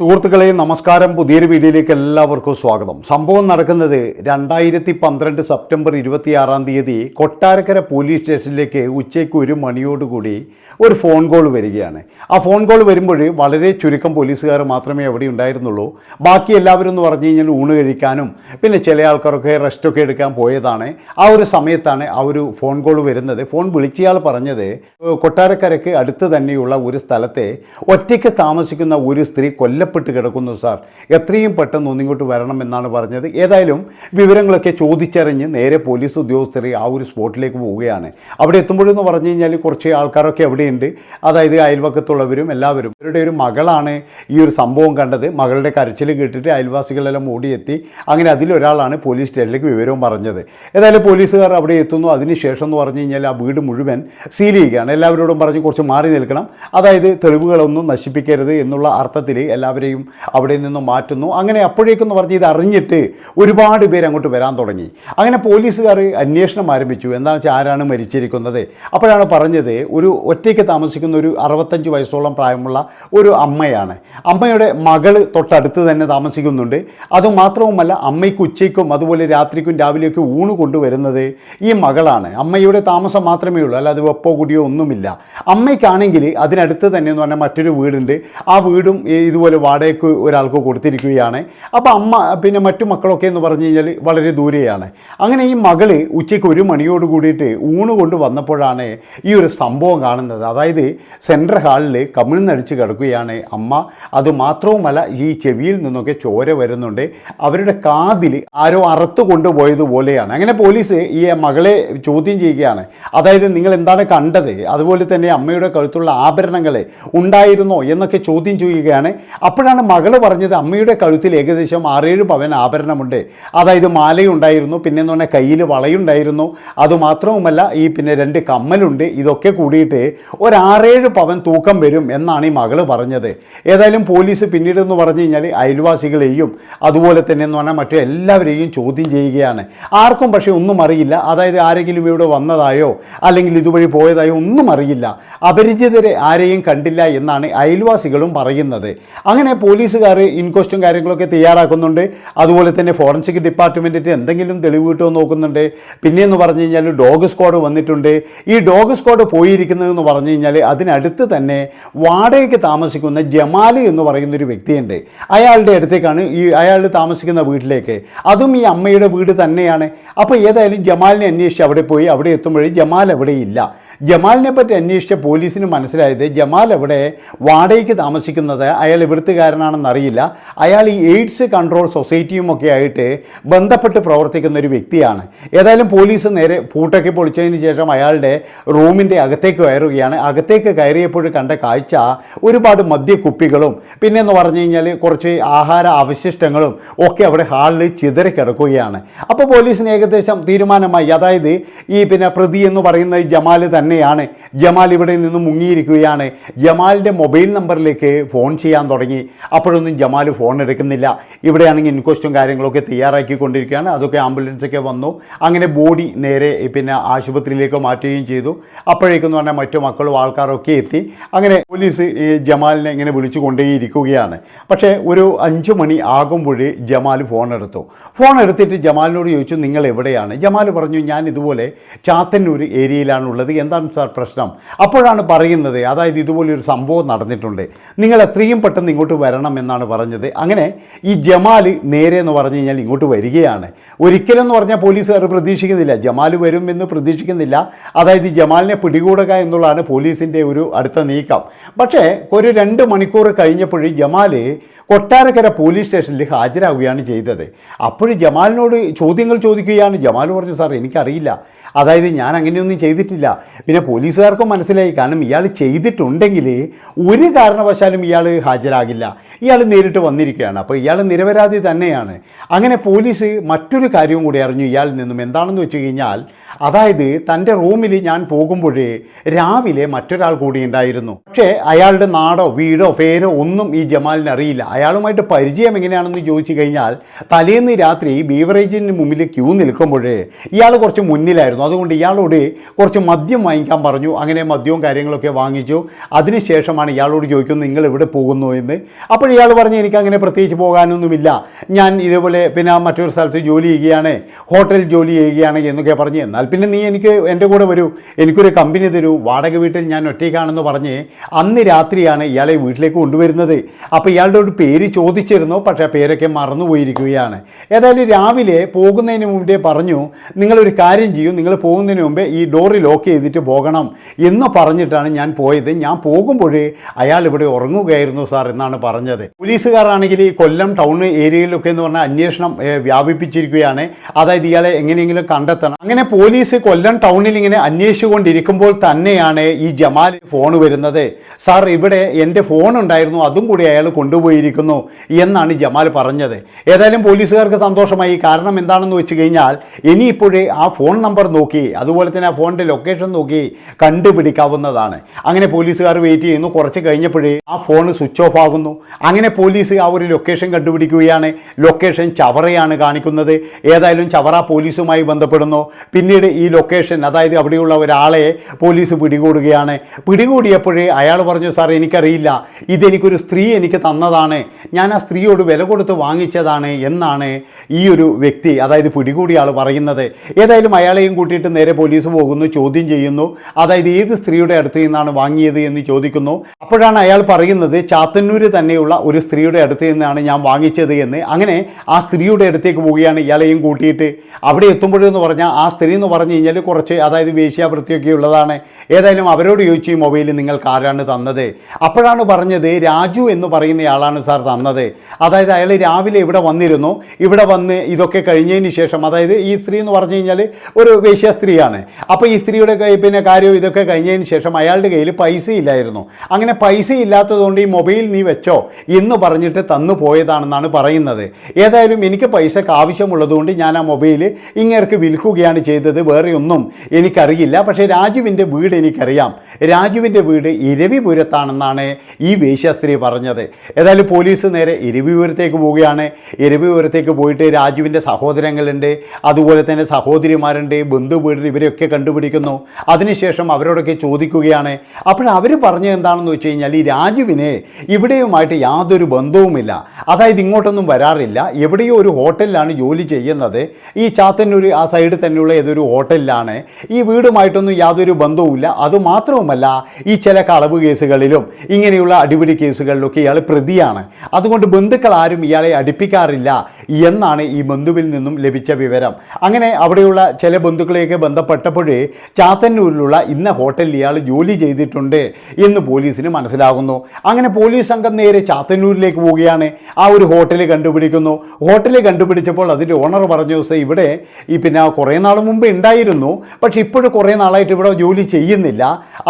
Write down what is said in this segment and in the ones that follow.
സുഹൃത്തുക്കളെ നമസ്കാരം. പുതിയൊരു വീഡിയോയിലേക്ക് എല്ലാവർക്കും സ്വാഗതം. സംഭവം നടക്കുന്നത് രണ്ടായിരത്തി പന്ത്രണ്ട് സെപ്റ്റംബർ ഇരുപത്തിയാറാം തീയതി കൊട്ടാരക്കര പോലീസ് സ്റ്റേഷനിലേക്ക് ഉച്ചയ്ക്ക് ഒരു മണിയോടുകൂടി ഒരു ഫോൺ കോൾ വരികയാണ്. ആ ഫോൺ കോൾ വരുമ്പോൾ വളരെ ചുരുക്കം പോലീസുകാർ മാത്രമേ അവിടെ ഉണ്ടായിരുന്നുള്ളൂ. ബാക്കി എല്ലാവരും എന്ന് പറഞ്ഞു കഴിഞ്ഞാൽ ഊണ് കഴിക്കാനും പിന്നെ ചില ആൾക്കാരൊക്കെ റെസ്റ്റൊക്കെ എടുക്കാൻ പോയതാണ്. ആ ഒരു സമയത്താണ് ആ ഒരു ഫോൺ കോൾ വരുന്നത്. ഫോൺ വിളിച്ചയാൾ പറഞ്ഞത് കൊട്ടാരക്കരയ്ക്ക് അടുത്ത് തന്നെയുള്ള ഒരു സ്ഥലത്തെ ഒറ്റയ്ക്ക് താമസിക്കുന്ന ഒരു സ്ത്രീ കൊല്ലപ്പെട്ട് കിടക്കുന്നു സാർ. എത്രയും പെട്ടെന്ന് ഒന്നിങ്ങോട്ട് വരണം എന്നാണ് പറഞ്ഞത്. ഏതായാലും വിവരങ്ങളൊക്കെ ചോദിച്ചറിഞ്ഞ് നേരെ പോലീസ് ഉദ്യോഗസ്ഥരെ ആ ഒരു സ്പോട്ടിലേക്ക് പോവുകയാണ്. അവിടെ എത്തുമ്പോഴെന്ന് പറഞ്ഞു കഴിഞ്ഞാൽ കുറച്ച് ആൾക്കാരൊക്കെ അവിടെയുണ്ട്. അതായത് അയൽവക്കത്തുള്ളവരും എല്ലാവരും. ഇവരുടെ ഒരു മകളാണ് ഈ ഒരു സംഭവം കണ്ടത്. മകളുടെ കരച്ചിൽ കേട്ടിട്ട് അയൽവാസികളെല്ലാം ഓടിയെത്തി. അങ്ങനെ അതിലൊരാളാണ് പോലീസ് സ്റ്റേഷനിലേക്ക് വിവരവും പറഞ്ഞത്. ഏതായാലും പോലീസുകാർ അവിടെ എത്തുന്നു. അതിനുശേഷം എന്ന് പറഞ്ഞു കഴിഞ്ഞാൽ ആ വീട് മുഴുവൻ സീൽ ചെയ്യുകയാണ്. എല്ലാവരോടും പറഞ്ഞ് കുറച്ച് മാറി നിൽക്കണം. അതായത് തെളിവുകളൊന്നും നശിപ്പിക്കരുത് എന്നുള്ള അർത്ഥത്തിൽ എല്ലാവരെയും അവിടെ നിന്നും മാറ്റുന്നു. അങ്ങനെ അപ്പോഴേക്കെന്ന് പറഞ്ഞ് ഇത് അറിഞ്ഞിട്ട് ഒരുപാട് പേര് അങ്ങോട്ട് വരാൻ തുടങ്ങി. അങ്ങനെ പോലീസുകാർ അന്വേഷണം ആരംഭിച്ചു. എന്താണെന്ന് വെച്ചാൽ ആരാണ് മരിച്ചിരിക്കുന്നത്? അപ്പോഴാണ് പറഞ്ഞത് ഒരു ഒറ്റയ്ക്ക് താമസിക്കുന്ന ഒരു അറുപത്തഞ്ച് വയസ്സോളം പ്രായമുള്ള ഒരു അമ്മയാണ്. അമ്മയുടെ മകൾ തൊട്ടടുത്ത് തന്നെ താമസിക്കുന്നുണ്ട്. അതുമാത്രവുമല്ല അമ്മയ്ക്ക് ഉച്ചയ്ക്കും അതുപോലെ രാത്രിക്കും രാവിലെയൊക്കെ ഊണ് കൊണ്ടുവരുന്നത് ഈ മകളാണ്. അമ്മയുടെ താമസം മാത്രമേ ഉള്ളൂ. അല്ലാതെ വെപ്പോ കുടിയോ ഒന്നുമില്ല. അമ്മയ്ക്കാണെങ്കിൽ അതിനടുത്ത് തന്നെ എന്ന് പറഞ്ഞാൽ മറ്റൊരു വീടുണ്ട്. ആ വീടും ഇതുപോലെ വാടകയ്ക്ക് ഒരാൾക്ക് കൊടുത്തിരിക്കുകയാണ്. അപ്പോൾ അമ്മ പിന്നെ മറ്റു മക്കളൊക്കെ എന്ന് പറഞ്ഞു കഴിഞ്ഞാൽ വളരെ ദൂരെയാണ്. അങ്ങനെ ഈ മകൾ ഉച്ചയ്ക്ക് ഒരു മണിയോട് കൂടിയിട്ട് ഊണ് കൊണ്ട് വന്നപ്പോഴാണ് ഈ ഒരു സംഭവം കാണുന്നത്. അതായത് സെൻട്രൽ ഹാളിൽ കമിഴ്ന്നടിച്ച് കിടക്കുകയാണ് അമ്മ. അത് മാത്രവുമല്ല ഈ ചെവിയിൽ നിന്നൊക്കെ ചോര വരുന്നുണ്ട്. അവരുടെ കാതിൽ ആരോ അറുത്ത് കൊണ്ടുപോയതുപോലെയാണ് അങ്ങനെ പോലീസ് ഈ മകളെ ചോദ്യം ചെയ്യുകയാണ്. അതായത് നിങ്ങൾ എന്താണ് കണ്ടത്? അതുപോലെ തന്നെ അമ്മയുടെ കഴുത്തുള്ള ആഭരണങ്ങൾ ഉണ്ടായിരുന്നോ എന്നൊക്കെ ചോദ്യം ചെയ്യുകയാണ്. അപ്പോഴാണ് മകൾ പറഞ്ഞത് അമ്മയുടെ കഴുത്തിൽ ഏകദേശം ആറേഴ് പവൻ ആഭരണമുണ്ട്. അതായത് മാലയുണ്ടായിരുന്നു പിന്നെ എന്ന് പറഞ്ഞാൽ കയ്യിൽ വളയുണ്ടായിരുന്നു അതുമാത്രവുമല്ല ഈ പിന്നെ രണ്ട് കമ്മലുണ്ട്. ഇതൊക്കെ കൂടിയിട്ട് ഒരു ആറേഴ് പവൻ തൂക്കം വരും എന്നാണ് ഈ മകൾ പറഞ്ഞത്. ഏതായാലും പോലീസ് പിന്നീട് എന്ന് പറഞ്ഞു കഴിഞ്ഞാൽ അയൽവാസികളെയും അതുപോലെ തന്നെ എന്ന് പറഞ്ഞാൽ മറ്റു എല്ലാവരെയും ചോദ്യം ചെയ്യുകയാണ്. ആർക്കും പക്ഷേ ഒന്നും അറിയില്ല. അതായത് ആരെങ്കിലും ഇവിടെ വന്നതായോ അല്ലെങ്കിൽ ഇതുവഴി പോയതായോ ഒന്നും അറിയില്ല. അപരിചിതരെ ആരെയും കണ്ടില്ല എന്നാണ് അയൽവാസികളും പറയുന്നത്. അങ്ങനെ പോലീസുകാർ ഇൻക്വസ്റ്റും കാര്യങ്ങളൊക്കെ തയ്യാറാക്കുന്നുണ്ട്? അതുപോലെ തന്നെ ഫോറൻസിക് ഡിപ്പാർട്ട്മെന്റിന്റെ എന്തെങ്കിലും തെളിവ് കിട്ടുമോ നോക്കുന്നുണ്ട്. പിന്നെയെന്ന് പറഞ്ഞു കഴിഞ്ഞാൽ ഡോഗ് സ്ക്വാഡ് വന്നിട്ടുണ്ട്. ഈ ഡോഗ് സ്ക്വാഡ് പോയിരിക്കുന്നതെന്ന് പറഞ്ഞു കഴിഞ്ഞാൽ അതിനടുത്ത് തന്നെ വാടകയ്ക്ക് താമസിക്കുന്ന ജമാൽ എന്ന് പറയുന്ന ഒരു വ്യക്തിയുണ്ട്. അയാളുടെ അടുത്തേക്കാണ് ഈ അയാൾ താമസിക്കുന്ന വീട്ടിലേക്ക്. അതും ഈ അമ്മയുടെ വീട് തന്നെയാണ്. അപ്പോൾ ഏതായാലും ജമാലിനെ അന്വേഷിച്ച് അവിടെ പോയി. അവിടെ എത്തുമ്പോഴേ ജമാൽ അവിടെ ഇല്ല ജമാലിനെ പറ്റി അന്വേഷിച്ച പോലീസിന് മനസ്സിലായത് ജമാൽ അവിടെ വാടകയ്ക്ക് താമസിക്കുന്നത് അയാൾ ഇവിടുത്തുകാരനാണെന്നറിയില്ല. അയാൾ ഈ എയ്ഡ്സ് കൺട്രോൾ സൊസൈറ്റിയുമൊക്കെ ആയിട്ട് ബന്ധപ്പെട്ട് പ്രവർത്തിക്കുന്ന ഒരു വ്യക്തിയാണ്. ഏതായാലും പോലീസ് നേരെ പൂട്ടൊക്കെ പൊളിച്ചതിന് ശേഷം അയാളുടെ റൂമിന്റെ അകത്തേക്ക് കയറുകയാണ്. അകത്തേക്ക് കയറിയപ്പോൾ കണ്ട കാഴ്ച ഒരുപാട് മദ്യക്കുപ്പികളും പിന്നെ എന്ന് പറഞ്ഞു കഴിഞ്ഞാൽ കുറച്ച് ആഹാര അവശിഷ്ടങ്ങളും ഒക്കെ അവിടെ ഹാളിൽ ചിതറി കിടക്കുകയാണ്. അപ്പോൾ പോലീസിന് ഏകദേശം തീരുമാനമായി. അതായത് ഈ പിന്നെ പ്രതി എന്ന് പറയുന്നത് ജമാൽ തന്നെയാണ്. ജമാൽ ഇവിടെ നിന്ന് മുങ്ങിയിരിക്കുകയാണ്. ജമാലിന്റെ മൊബൈൽ നമ്പറിലേക്ക് ഫോൺ ചെയ്യാൻ തുടങ്ങി. അപ്പോഴൊന്നും ജമാൽ ഫോൺ എടുക്കുന്നില്ല. ഇവിടെയാണെങ്കിൽ ഇൻക്വസ്റ്റും കാര്യങ്ങളൊക്കെ തയ്യാറാക്കിക്കൊണ്ടിരിക്കുകയാണ്. അതൊക്കെ ആംബുലൻസൊക്കെ വന്നു. അങ്ങനെ ബോഡി നേരെ പിന്നെ ആശുപത്രിയിലേക്ക് മാറ്റുകയും ചെയ്തു. അപ്പോഴേക്കെന്ന് പറഞ്ഞാൽ മറ്റു മക്കളും ആൾക്കാരൊക്കെ എത്തി. അങ്ങനെ പോലീസ് ജമാലിനെ ഇങ്ങനെ വിളിച്ചു കൊണ്ടേയിരിക്കുകയാണ് പക്ഷേ ഒരു അഞ്ച് മണി ആകുമ്പോഴേ ജമാൽ ഫോൺ എടുത്തു. ഫോൺ എടുത്തിട്ട് ജമാലിനോട് ചോദിച്ചു നിങ്ങൾ എവിടെയാണ്? ജമാൽ പറഞ്ഞു ഞാൻ ഇതുപോലെ ചാത്തന്നൂർ ഏരിയയിലാണുള്ളത്. എന്താണ് സാർ പ്രശ്നം. അപ്പോഴാണ് പറയുന്നത് അതായത് ഇതുപോലൊരു സംഭവം നടന്നിട്ടുണ്ട്. നിങ്ങൾ എത്രയും പെട്ടെന്ന് ഇങ്ങോട്ട് വരണം എന്നാണ് പറഞ്ഞത്. അങ്ങനെ ഈ ജമാൽ നേരെ എന്ന് പറഞ്ഞു കഴിഞ്ഞാൽ ഇങ്ങോട്ട് വരികയാണ്. ഒരിക്കലെന്ന് പറഞ്ഞാൽ പോലീസുകാർ പ്രതീക്ഷിക്കുന്നില്ല. ജമാൽ വരും എന്ന് പ്രതീക്ഷിക്കുന്നില്ല. അതായത് ജമാലിനെ പിടികൂടുക എന്നുള്ളതാണ് പോലീസിന്റെ ഒരു അടുത്ത നീക്കം. പക്ഷേ ഒരു രണ്ട് മണിക്കൂർ കഴിഞ്ഞപ്പോഴും ജമാൽ കൊട്ടാരക്കര പോലീസ് സ്റ്റേഷനിൽ ഹാജരാകുകയാണ് ചെയ്തത്. അപ്പോൾ ജമാലിനോട് ചോദ്യങ്ങൾ ചോദിക്കുകയാണ്. ജമാൽ പറഞ്ഞു സാർ എനിക്കറിയില്ല. അതായത് ഞാൻ അങ്ങനെയൊന്നും ചെയ്തിട്ടില്ല. പിന്നെ പോലീസുകാർക്കും മനസ്സിലായി. കാരണം ഇയാൾ ചെയ്തിട്ടുണ്ടെങ്കിൽ ഒരു കാരണവശാലും ഇയാൾ ഹാജരാകില്ല. ഇയാൾ നേരിട്ട് വന്നിരിക്കുകയാണ്. അപ്പോൾ ഇയാൾ നിരപരാധി തന്നെയാണ്. അങ്ങനെ പോലീസ് മറ്റൊരു കാര്യവും കൂടി അറിഞ്ഞു ഇയാളിൽ നിന്നും. എന്താണെന്ന് വെച്ച് കഴിഞ്ഞാൽ അതായത് തന്റെ റൂമിൽ ഞാൻ പോകുമ്പോഴേ രാവിലെ മറ്റൊരാൾ കൂടി ഉണ്ടായിരുന്നു. പക്ഷേ അയാളുടെ നാടോ വീടോ പേരോ ഒന്നും ഈ ജമാലിന് അറിയില്ല. അയാളുമായിട്ട് പരിചയം എങ്ങനെയാണെന്ന് ചോദിച്ചു കഴിഞ്ഞാൽ തലേന്ന് രാത്രി ബീവറേജിന് മുമ്പിൽ ക്യൂ നിൽക്കുമ്പോഴേ ഇയാൾ കുറച്ച് മുന്നിലായിരുന്നു. അതുകൊണ്ട് ഇയാളോട് കുറച്ച് മദ്യം വാങ്ങിക്കാൻ പറഞ്ഞു. അങ്ങനെ മദ്യവും കാര്യങ്ങളൊക്കെ വാങ്ങിച്ചു. അതിനുശേഷമാണ് ഇയാളോട് ചോദിക്കുന്നത് നിങ്ങൾ എവിടെ പോകുന്നു? എന്ന്. അപ്പോൾ അപ്പോൾ ഇയാൾ പറഞ്ഞ് എനിക്ക് അങ്ങനെ പ്രത്യേകിച്ച് പോകാനൊന്നുമില്ല. ഞാൻ ഇതേപോലെ പിന്നെ മറ്റൊരു സ്ഥലത്ത് ജോലി ചെയ്യുകയാണ് ഹോട്ടൽ ജോലി ചെയ്യുകയാണ് എന്നൊക്കെ പറഞ്ഞ്. എന്നാൽ പിന്നെ നീ എനിക്ക് എന്റെ കൂടെ വരൂ. എനിക്കൊരു കമ്പനി തരൂ. വാടക വീട്ടിൽ ഞാൻ ഒറ്റയ്ക്കാണെന്ന് പറഞ്ഞ് അന്ന് രാത്രിയാണ് ഇയാളെ വീട്ടിലേക്ക് കൊണ്ടുവരുന്നത്. അപ്പോൾ ഇയാളുടെ ഒരു പേര് ചോദിച്ചിരുന്നു. പക്ഷേ പേരൊക്കെ മറന്നുപോയിരിക്കുകയാണ്. ഏതായാലും രാവിലെ പോകുന്നതിന് മുമ്പേ പറഞ്ഞു നിങ്ങളൊരു കാര്യം ചെയ്യൂ. നിങ്ങൾ പോകുന്നതിന് മുമ്പേ ഈ ഡോറ് ലോക്ക് ചെയ്തിട്ട് പോകണം എന്ന് പറഞ്ഞിട്ടാണ് ഞാൻ പോയത്. ഞാൻ പോകുമ്പോഴേ അയാൾ ഇവിടെ ഉറങ്ങുകയായിരുന്നു സാർ എന്നാണ് പറഞ്ഞത്. പോലീസുകാരാണെങ്കിൽ ഈ കൊല്ലം ടൗൺ ഏരിയയിലൊക്കെ എന്ന് പറഞ്ഞാൽ അന്വേഷണം വ്യാപിപ്പിച്ചിരിക്കുകയാണ്. അതായത് ഇയാളെ എങ്ങനെയെങ്കിലും കണ്ടെത്തണം. അങ്ങനെ പോലീസ് കൊല്ലം ടൗണിൽ ഇങ്ങനെ അന്വേഷിച്ചുകൊണ്ടിരിക്കുമ്പോൾ തന്നെയാണ് ഈ ജമാൽ ഫോൺ വരുന്നത്. സാർ ഇവിടെ എന്റെ ഫോൺ ഉണ്ടായിരുന്നു അതും കൂടി അയാൾ കൊണ്ടുപോയിരിക്കുന്നു എന്നാണ് ജമാൽ പറഞ്ഞത്. ഏതായാലും പോലീസുകാർക്ക് സന്തോഷമായി. കാരണം എന്താണെന്ന് വെച്ച് കഴിഞ്ഞാൽ ഇനിയിപ്പോഴേ ആ ഫോൺ നമ്പർ നോക്കി അതുപോലെ തന്നെ ആ ഫോണിന്റെ ലൊക്കേഷൻ നോക്കി കണ്ടുപിടിക്കാവുന്നതാണ്. അങ്ങനെ പോലീസുകാർ വെയിറ്റ് ചെയ്യുന്നു. കുറച്ച് കഴിഞ്ഞപ്പോഴേ ആ ഫോൺ സ്വിച്ച് ഓഫ് ആകുന്നു. അങ്ങനെ പോലീസ് ആ ഒരു ലൊക്കേഷൻ കണ്ടുപിടിക്കുകയാണ്. ലൊക്കേഷൻ ചവറയാണ് കാണിക്കുന്നത്. ഏതായാലും ചവറ പോലീസുമായി ബന്ധപ്പെടുന്നു. പിന്നീട് ഈ ലൊക്കേഷൻ അതായത് അവിടെയുള്ള ഒരാളെ പോലീസ് പിടികൂടുകയാണ്. പിടികൂടിയപ്പോഴേ അയാൾ പറഞ്ഞു സാർ എനിക്കറിയില്ല. ഇതെനിക്കൊരു സ്ത്രീ എനിക്ക് തന്നതാണ്. ഞാൻ ആ സ്ത്രീയോട് വില കൊടുത്ത് വാങ്ങിച്ചതാണ് എന്നാണ് ഈ ഒരു വ്യക്തി അതായത് പിടികൂടിയ ആൾ പറയുന്നത്. ഏതായാലും അയാളെയും കൂട്ടിയിട്ട് നേരെ പോലീസ് പോകുന്നു ചോദ്യം ചെയ്യുന്നു. അതായത് ഏത് സ്ത്രീയുടെ അടുത്ത് നിന്നാണ് വാങ്ങിയത് എന്ന് ചോദിക്കുന്നു. അപ്പോഴാണ് അയാൾ പറയുന്നത് ചാത്തന്നൂര് തന്നെയുള്ള ഒരു സ്ത്രീയുടെ അടുത്ത് നിന്നാണ് ഞാൻ വാങ്ങിച്ചത് എന്ന്. അങ്ങനെ ആ സ്ത്രീയുടെ അടുത്തേക്ക് പോവുകയാണ് ഇയാളെയും കൂട്ടിയിട്ട്. അവിടെ എത്തുമ്പോഴെന്ന് പറഞ്ഞാൽ ആ സ്ത്രീ എന്ന് പറഞ്ഞു കഴിഞ്ഞാൽ കുറച്ച് അതായത് വേശ്യാവൃത്തിയൊക്കെ ഉള്ളതാണ്. ഏതായാലും അവരോട് ചോദിച്ചു ഈ മൊബൈൽ നിങ്ങൾക്ക് ആരാണ് തന്നത്? അപ്പോഴാണ് പറഞ്ഞത് രാജു എന്ന് പറയുന്നയാളാണ് സാർ തന്നത്. അതായത് അയാൾ രാവിലെ ഇവിടെ വന്നിരുന്നു. ഇവിടെ വന്ന് ഇതൊക്കെ കഴിഞ്ഞതിന് ശേഷം അതായത് ഈ സ്ത്രീ എന്ന് പറഞ്ഞു കഴിഞ്ഞാൽ ഒരു വേശ്യ സ്ത്രീയാണ്. അപ്പോൾ ഈ സ്ത്രീയുടെ കൈ പിന്നെ കാര്യവും ഇതൊക്കെ കഴിഞ്ഞതിന് ശേഷം അയാളുടെ കയ്യിൽ പൈസ ഇല്ലായിരുന്നു. അങ്ങനെ പൈസ ഇല്ലാത്തതുകൊണ്ട് ഈ മൊബൈൽ നീ വെച്ചോ? എന്ന് പറഞ്ഞിട്ട് തന്നു പോയതാണെന്നാണ് പറയുന്നത്. ഏതായാലും എനിക്ക് പൈസക്ക് ആവശ്യമുള്ളതുകൊണ്ട് ഞാൻ ആ മൊബൈൽ ഇങ്ങേർക്ക് വിൽക്കുകയാണ് ചെയ്തത്. വേറെ ഒന്നും എനിക്കറിയില്ല. പക്ഷേ രാജുവിന്റെ വീട് എനിക്കറിയാം. രാജുവിന്റെ വീട് ഇരവിപുരത്താണെന്നാണ് ഈ വേശ്യ സ്ത്രീ പറഞ്ഞത്. ഏതായാലും പോലീസ് നേരെ ഇരവിപുരത്തേക്ക് പോവുകയാണ്. ഇരവിപുരത്തേക്ക് പോയിട്ട് രാജുവിന്റെ സഹോദരങ്ങളുണ്ട്. അതുപോലെ തന്നെ സഹോദരിമാരുണ്ട്. ബന്ധു വീട് ഇവരെയൊക്കെ കണ്ടുപിടിക്കുന്നു. അതിനുശേഷം അവരോടൊക്കെ ചോദിക്കുകയാണ്. അപ്പോൾ അവർ പറഞ്ഞത് എന്താണെന്ന് വെച്ച് കഴിഞ്ഞാൽ ഈ രാജുവിനെ ഇവിടെയുമായിട്ട് യാതൊരു ബന്ധവുമില്ല. അതായത് ഇങ്ങോട്ടൊന്നും വരാറില്ല. എവിടെയോ ഒരു ഹോട്ടലിലാണ് ജോലി ചെയ്യുന്നത്. ഈ ചാത്തന്നൂർ ആ സൈഡിൽ തന്നെയുള്ള ഏതൊരു ഹോട്ടലിലാണ്. ഈ വീടുമായിട്ടൊന്നും യാതൊരു ബന്ധവുമില്ല. അതുമാത്രവുമല്ല ഈ ചില കളവ് കേസുകളിലും ഇങ്ങനെയുള്ള അടിപിടി കേസുകളിലൊക്കെ ഇയാൾ പ്രതിയാണ്. അതുകൊണ്ട് ബന്ധുക്കൾ ആരും ഇയാളെ അടുപ്പിക്കാറില്ല എന്നാണ് ഈ ബന്ധുവിൽ നിന്നും ലഭിച്ച വിവരം. അങ്ങനെ അവിടെയുള്ള ചില ബന്ധുക്കളെയൊക്കെ ബന്ധപ്പെട്ടപ്പോഴേ ചാത്തന്നൂരിലുള്ള ഇന്ന ഹോട്ടലിൽ ഇയാൾ ജോലി ചെയ്തിട്ടുണ്ട് എന്ന് പോലീസിന് മനസ്സിലാകുന്നു. അങ്ങനെ പോലീസ് സംഘം നേരെ ചാത്തന്നൂരിലേക്ക് പോവുകയാണ്. ആ ഒരു ഹോട്ടൽ കണ്ടുപിടിക്കുന്നു. ഹോട്ടൽ കണ്ടുപിടിച്ചപ്പോൾ അതിന്റെ ഓണർ പറഞ്ഞു ദിവസം ഇവിടെ ഈ പിന്നെ കുറേ നാൾ മുമ്പ് ഉണ്ടായിരുന്നു. പക്ഷെ ഇപ്പോഴും കുറേ നാളായിട്ട് ഇവിടെ ജോലി ചെയ്യുന്നില്ല.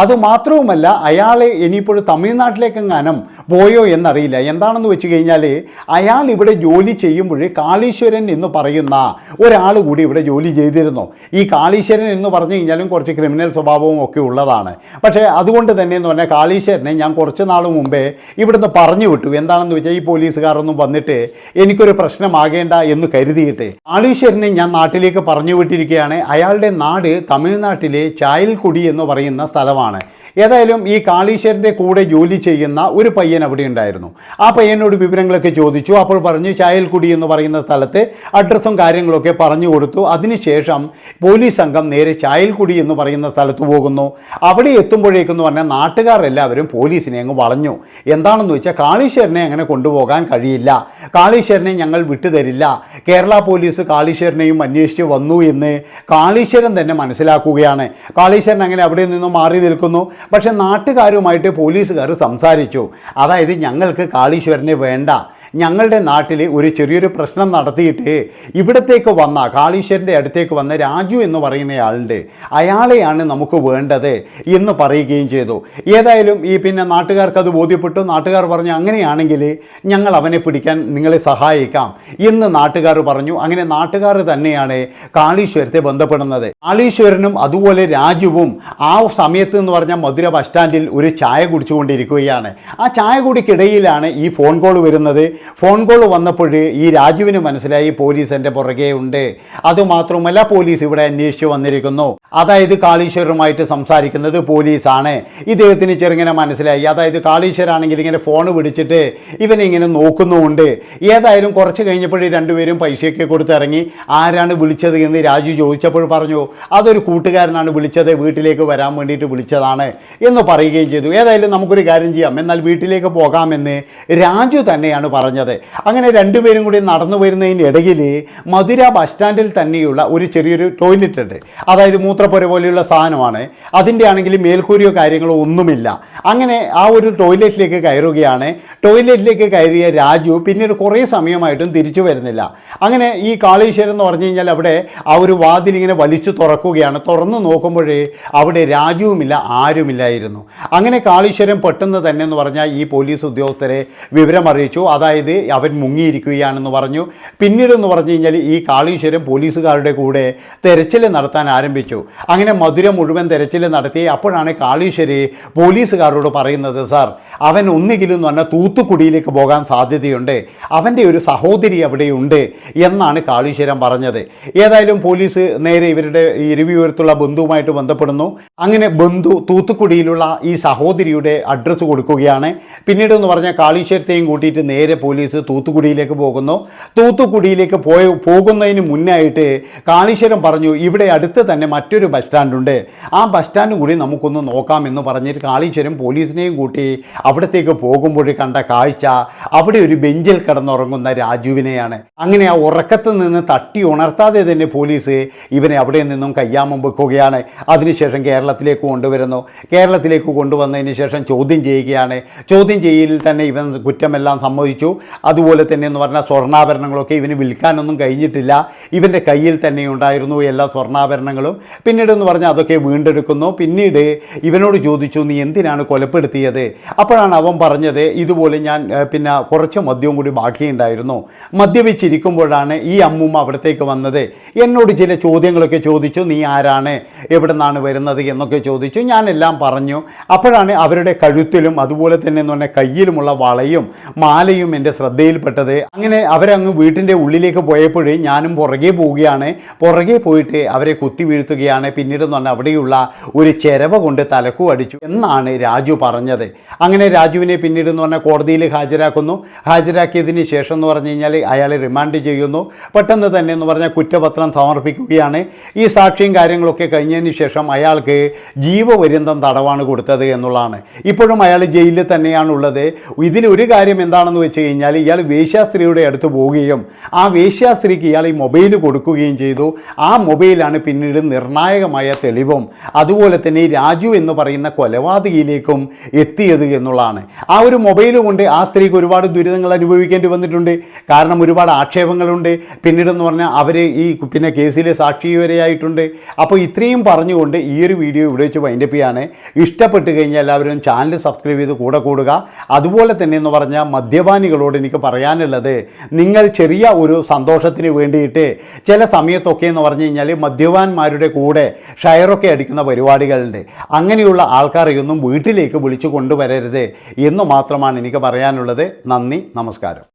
അതുമാത്രവുമല്ല അയാൾ ഇനിയിപ്പോൾ തമിഴ്നാട്ടിലേക്കെങ്ങാനും പോയോ എന്നറിയില്ല. എന്താണെന്ന് വെച്ച് കഴിഞ്ഞാൽ അയാൾ ഇവിടെ ജോലി ചെയ്യുമ്പോൾ കാളീശ്വരൻ എന്ന് പറയുന്ന ഒരാൾ കൂടി ഇവിടെ ജോലി ചെയ്തിരുന്നു. ഈ കാളീശ്വരൻ എന്ന് പറഞ്ഞു കഴിഞ്ഞാലും കുറച്ച് ക്രിമിനൽ സ്വഭാവവും ഒക്കെ ഉള്ളതാണ്. പക്ഷേ അതുകൊണ്ട് തന്നെ എന്ന് പറഞ്ഞാൽ കാളീശ്വരനെ ഞാൻ കുറച്ച് നാൾ മുമ്പേ ഇവിടുന്ന് പറഞ്ഞു വിട്ടു. എന്താണെന്ന് വെച്ചാൽ ഈ പോലീസുകാരൊന്നും വന്നിട്ട് എനിക്കൊരു പ്രശ്നമാകേണ്ട എന്ന് കരുതിയിട്ട് ആളീശ്വരനെ ഞാൻ നാട്ടിലേക്ക് പറഞ്ഞു വിട്ടിരിക്കുകയാണ്. അയാളുടെ നാട് തമിഴ്നാട്ടിലെ ചായൽക്കുടി എന്ന് പറയുന്ന സ്ഥലമാണ്. ഏതായാലും ഈ കാളീശ്വരന്റെ കൂടെ ജോലി ചെയ്യുന്ന ഒരു പയ്യൻ അവിടെ ഉണ്ടായിരുന്നു. ആ പയ്യനോട് വിവരങ്ങളൊക്കെ ചോദിച്ചു. അപ്പോൾ പറഞ്ഞു ചായൽക്കുടി എന്ന് പറയുന്ന സ്ഥലത്തെ അഡ്രസ്സും കാര്യങ്ങളൊക്കെ പറഞ്ഞു കൊടുത്തു. അതിനുശേഷം പോലീസ് സംഘം നേരെ ചായൽക്കുടി എന്ന് പറയുന്ന സ്ഥലത്ത് പോകുന്നു. അവിടെ എത്തുമ്പോഴേക്കെന്ന് പറഞ്ഞാൽ നാട്ടുകാരെല്ലാവരും പോലീസിനെ അങ്ങ് വളഞ്ഞു. എന്താണെന്ന് വെച്ചാൽ കാളീശ്വരനെ അങ്ങനെ കൊണ്ടുപോകാൻ കഴിയില്ല. കാളീശ്വരനെ ഞങ്ങൾ വിട്ടുതരില്ല കേരള പോലീസ് കാളീശ്വരനെയും അന്വേഷിച്ച് വന്നു എന്ന് കാളീശ്വരൻ തന്നെ മനസ്സിലാക്കുകയാണ്. കാളീശ്വരൻ അങ്ങനെ അവിടെ നിന്നും മാറി നിൽക്കുന്നു. പക്ഷെ നാട്ടുകാരുമായിട്ട് പോലീസുകാർ സംസാരിച്ചു. അതായത് ഞങ്ങൾക്ക് കാളീശ്വരനെ വേണ്ട. ഞങ്ങളുടെ നാട്ടിൽ ഒരു ചെറിയൊരു പ്രശ്നം നടത്തിയിട്ട് ഇവിടത്തേക്ക് വന്ന കാളീശ്വരന്റെ അടുത്തേക്ക് വന്ന രാജു എന്ന് പറയുന്നയാളുണ്ട് അയാളെയാണ് നമുക്ക് വേണ്ടത് എന്ന് പറയുകയും ചെയ്തു. ഏതായാലും ഈ പിന്നെ നാട്ടുകാർക്ക് അത് ബോധ്യപ്പെട്ടു. നാട്ടുകാർ പറഞ്ഞു അങ്ങനെയാണെങ്കിൽ ഞങ്ങൾ അവനെ പിടിക്കാൻ നിങ്ങളെ സഹായിക്കാം എന്ന് നാട്ടുകാർ പറഞ്ഞു. അങ്ങനെ നാട്ടുകാർ തന്നെയാണ് കാളീശ്വരത്തെ ബന്ധപ്പെടുന്നത്. കാളീശ്വരനും അതുപോലെ രാജുവും ആ സമയത്ത് എന്ന് പറഞ്ഞാൽ മധുര ബസ് സ്റ്റാൻഡിൽ ഒരു ചായ കുടിച്ചുകൊണ്ടിരിക്കുകയാണ്. ആ ചായ കുടിക്കിടയിലാണ് ഈ ഫോൺ കോൾ വരുന്നത്. ഫോൺ കോൾ വന്നപ്പോൾ ഈ രാജുവിന് മനസ്സിലായി പോലീസ് എന്റെ പുറകെ ഉണ്ട്. അതുമാത്രമല്ല പോലീസ് ഇവിടെ അന്വേഷിച്ചു വന്നിരിക്കുന്നു. അതായത് കാളീശ്വരുമായിട്ട് സംസാരിക്കുന്നത് പോലീസാണ്. ഇദ്ദേഹത്തിന് ചെറുങ്ങനെ മനസ്സിലായി. അതായത് കാളീശ്വരാണെങ്കിൽ ഇങ്ങനെ ഫോൺ പിടിച്ചിട്ട് ഇവനിങ്ങനെ നോക്കുന്നുമുണ്ട്. ഏതായാലും കുറച്ച് കഴിഞ്ഞപ്പോൾ രണ്ടുപേരും പൈസയൊക്കെ കൊടുത്തിറങ്ങി ആരാണ് വിളിച്ചത് എന്ന് രാജു ചോദിച്ചപ്പോൾ പറഞ്ഞു അതൊരു കൂട്ടുകാരനാണ് വിളിച്ചത്. വീട്ടിലേക്ക് വരാൻ വേണ്ടിയിട്ട് വിളിച്ചതാണ് എന്ന് പറയുകയും ചെയ്തു. ഏതായാലും നമുക്കൊരു കാര്യം ചെയ്യാം. എന്നാൽ വീട്ടിലേക്ക് പോകാമെന്ന് രാജു തന്നെയാണ് പറഞ്ഞത് അങ്ങനെ രണ്ടുപേരും കൂടി നടന്നു വരുന്നതിനിടയിൽ മധുര ബസ് സ്റ്റാൻഡിൽ തന്നെയുള്ള ഒരു ചെറിയൊരു ടോയ്ലറ്റ് ഉണ്ട്. അതായത് മൂത്രപ്പുര പോലെയുള്ള സാധനമാണ്. അതിന്റെ ആണെങ്കിൽ മേൽക്കൂരിയോ കാര്യങ്ങളോ ഒന്നുമില്ല. അങ്ങനെ ആ ഒരു ടോയ്ലറ്റിലേക്ക് കയറുകയാണ്. ടോയ്ലറ്റിലേക്ക് കയറിയ രാജു പിന്നീട് കുറേ സമയമായിട്ടും തിരിച്ചു വരുന്നില്ല. അങ്ങനെ ഈ കാളീശ്വരം എന്ന് പറഞ്ഞു കഴിഞ്ഞാൽ അവിടെ ആ ഒരു വാതിൽ ഇങ്ങനെ വലിച്ചു തുറക്കുകയാണ്. തുറന്നു നോക്കുമ്പോഴേ അവിടെ രാജുവുമില്ല ആരുമില്ലായിരുന്നു. അങ്ങനെ കാളീശ്വരം പെട്ടെന്ന് തന്നെ എന്ന് പറഞ്ഞാൽ ഈ പോലീസ് ഉദ്യോഗസ്ഥരെ വിവരം അറിയിച്ചു അതായത് അവൻ മുങ്ങിയിരിക്കുകയാണെന്ന് പറഞ്ഞു. പിന്നീടെന്ന് പറഞ്ഞു കഴിഞ്ഞാൽ ഈ കാളീശ്വരം പോലീസുകാരുടെ കൂടെ തെരച്ചിൽ നടത്താൻ ആരംഭിച്ചു. അങ്ങനെ മധുര മുഴുവൻ തെരച്ചിൽ നടത്തി. അപ്പോഴാണ് കാളീശ്വരി പോലീസുകാരോട് പറയുന്നത് സാർ അവൻ ഒന്നുകിലും എന്ന് പറഞ്ഞാൽ തൂത്തുക്കുടിയിലേക്ക് പോകാൻ സാധ്യതയുണ്ട്. അവന്റെ ഒരു സഹോദരി അവിടെയുണ്ട് എന്നാണ് കാളീശ്വരം പറഞ്ഞത്. ഏതായാലും പോലീസ് നേരെ ഇവരുടെ ഇരുവിയൂരത്തുള്ള ബന്ധുവുമായിട്ട് ബന്ധപ്പെടുന്നു. അങ്ങനെ ബന്ധു തൂത്തുക്കുടിയിലുള്ള ഈ സഹോദരിയുടെ അഡ്രസ്സ് കൊടുക്കുകയാണ്. പിന്നീട് എന്ന് പറഞ്ഞാൽ കാളീശ്വരത്തെയും കൂട്ടിയിട്ട് നേരെ പോലീസ് തൂത്തുക്കുടിയിലേക്ക് പോകുന്നു. തൂത്തുക്കുടിയിലേക്ക് പോയ പോകുന്നതിന് മുന്നായിട്ട് കാളീശ്വരം പറഞ്ഞു ഇവിടെ അടുത്ത് തന്നെ മറ്റൊരു ബസ് സ്റ്റാൻഡുണ്ട്. ആ ബസ് സ്റ്റാൻഡ് കൂടി നമുക്കൊന്ന് നോക്കാമെന്ന് പറഞ്ഞിട്ട് കാളീശ്വരം പോലീസിനെയും കൂട്ടി അവിടത്തേക്ക് പോകുമ്പോൾ കണ്ട കാഴ്ച അവിടെ ഒരു ബെഞ്ചിൽ കിടന്നുറങ്ങുന്ന രാജുവിനെയാണ്. അങ്ങനെ ആ ഉറക്കത്തിൽ നിന്ന് തട്ടി ഉണർത്താതെ തന്നെ പോലീസ് ഇവനെ അവിടെ നിന്നും കയ്യാമം വെക്കുകയാണ്. അതിനുശേഷം കേരളത്തിലേക്ക് കൊണ്ടുവരുന്നു. കേരളത്തിലേക്ക് കൊണ്ടുവന്നതിന് ശേഷം ചോദ്യം ചെയ്യുകയാണ്. ചോദ്യം ചെയ്യലിൽ തന്നെ ഇവൻ കുറ്റമെല്ലാം സമ്മതിച്ചു. അതുപോലെ തന്നെ എന്ന് പറഞ്ഞാൽ സ്വർണാഭരണങ്ങളൊക്കെ ഇവന് വിൽക്കാനൊന്നും കഴിഞ്ഞിട്ടില്ല. ഇവന്റെ കയ്യിൽ തന്നെ ഉണ്ടായിരുന്നു എല്ലാ സ്വർണാഭരണങ്ങളും. പിന്നീട് എന്ന് പറഞ്ഞാൽ അതൊക്കെ വീണ്ടെടുക്കുന്നു. പിന്നീട് ഇവനോട് ചോദിച്ചു നീ എന്തിനാണ് കൊലപ്പെടുത്തിയത്? അപ്പോഴാണ് അവൻ പറഞ്ഞത് ഇതുപോലെ ഞാൻ പിന്നെ കുറച്ച് മദ്യവും കൂടി ബാക്കിയുണ്ടായിരുന്നു. മദ്യപിച്ചിരിക്കുമ്പോഴാണ് ഈ അമ്മൂമ്മ അവിടത്തേക്ക് വന്നത്. എന്നോട് ചില ചോദ്യങ്ങളൊക്കെ ചോദിച്ചു നീ ആരാണ്? എവിടെ നിന്നാണ് വരുന്നത്? എന്നൊക്കെ ചോദിച്ചു. ഞാനെല്ലാം പറഞ്ഞു. അപ്പോഴാണ് അവരുടെ കഴുത്തിലും അതുപോലെ തന്നെ എന്ന് പറഞ്ഞാൽ കയ്യിലുമുള്ള വളയും മാലയും എന്റെ ശ്രദ്ധയിൽപ്പെട്ടത്. അങ്ങനെ അവരങ്ങ് വീട്ടിന്റെ ഉള്ളിലേക്ക് പോയപ്പോഴേ ഞാനും പുറകെ പോവുകയാണ്. പുറകെ പോയിട്ട് അവരെ കുത്തി വീഴ്ത്തുകയാണ്. പിന്നീട് എന്ന് പറഞ്ഞാൽ അവിടെയുള്ള ഒരു ചെരവ കൊണ്ട് തലക്കു അടിച്ചു എന്നാണ് രാജു പറഞ്ഞത്. അങ്ങനെ രാജുവിനെ പിന്നീട് എന്ന് പറഞ്ഞാൽ കോടതിയിൽ ഹാജരാക്കുന്നു. ഹാജരാക്കിയതിന് ശേഷം എന്ന് പറഞ്ഞു കഴിഞ്ഞാൽ അയാളെ റിമാൻഡ് ചെയ്യുന്നു. പെട്ടെന്ന് തന്നെ എന്ന് പറഞ്ഞാൽ കുറ്റപത്രം സമർപ്പിക്കുകയാണ്. ഈ സാക്ഷിയും കാര്യങ്ങളൊക്കെ കഴിഞ്ഞതിന് ശേഷം അയാൾക്ക് ജീവപര്യന്തം തടവാണ് കൊടുത്തത് എന്നുള്ളതാണ്. ഇപ്പോഴും അയാൾ ജയിലിൽ തന്നെയാണുള്ളത്. ഇതിലൊരു കാര്യം എന്താണെന്ന് വെച്ച് കഴിഞ്ഞാൽ ഇയാൾ വേശ്യാസ്ത്രീയുടെ അടുത്ത് പോവുകയും ആ വേശ്യാസ്ത്രീക്ക് ഇയാൾ ഈ മൊബൈൽ കൊടുക്കുകയും ചെയ്തു. ആ മൊബൈലാണ് പിന്നീട് നിർണായകമായ തെളിവും അതുപോലെ തന്നെ രാജു എന്ന് പറയുന്ന കൊലപാതകിയിലേക്കും എത്തിയത് എന്നുള്ളതാണ്. ആ ഒരു മൊബൈൽ കൊണ്ട് ആ സ്ത്രീക്ക് ഒരുപാട് ദുരിതങ്ങൾ അനുഭവിക്കേണ്ടി വന്നിട്ടുണ്ട്. കാരണം ഒരുപാട് ആക്ഷേപങ്ങളുണ്ട്. പിന്നീടെന്ന് പറഞ്ഞാൽ അവർ ഈ പിന്നെ കേസിലെ സാക്ഷി വരെയായിട്ടുണ്ട് അപ്പോൾ ഇത്രയും പറഞ്ഞുകൊണ്ട് ഈ ഒരു വീഡിയോ ഇവിടെ വെച്ച് വൈൻഡപ്പ് ചെയ്യാണ്. ഇഷ്ടപ്പെട്ട് കഴിഞ്ഞാൽ എല്ലാവരും ചാനൽ സബ്സ്ക്രൈബ് ചെയ്ത് കൂടെ കൂടുക. അതുപോലെ തന്നെ എന്ന് പറഞ്ഞാൽ മദ്യപാനികളോട് എനിക്ക് പറയാനുള്ളത് നിങ്ങൾ ചെറിയ ഒരു സന്തോഷത്തിന് വേണ്ടിയിട്ട് ചില സമയത്തൊക്കെ എന്ന് പറഞ്ഞു കഴിഞ്ഞാൽ മദ്യപാന്മാരുടെ കൂടെ ഷയറൊക്കെ അടിക്കുന്ന പരിപാടികളുണ്ട്. അങ്ങനെയുള്ള ആൾക്കാരെയൊന്നും വീട്ടിലേക്ക് വിളിച്ചു കൊണ്ടുവരരുത് എന്ന് മാത്രമാണ് എനിക്ക് പറയാനുള്ളത്. നന്ദി നമസ്കാരം.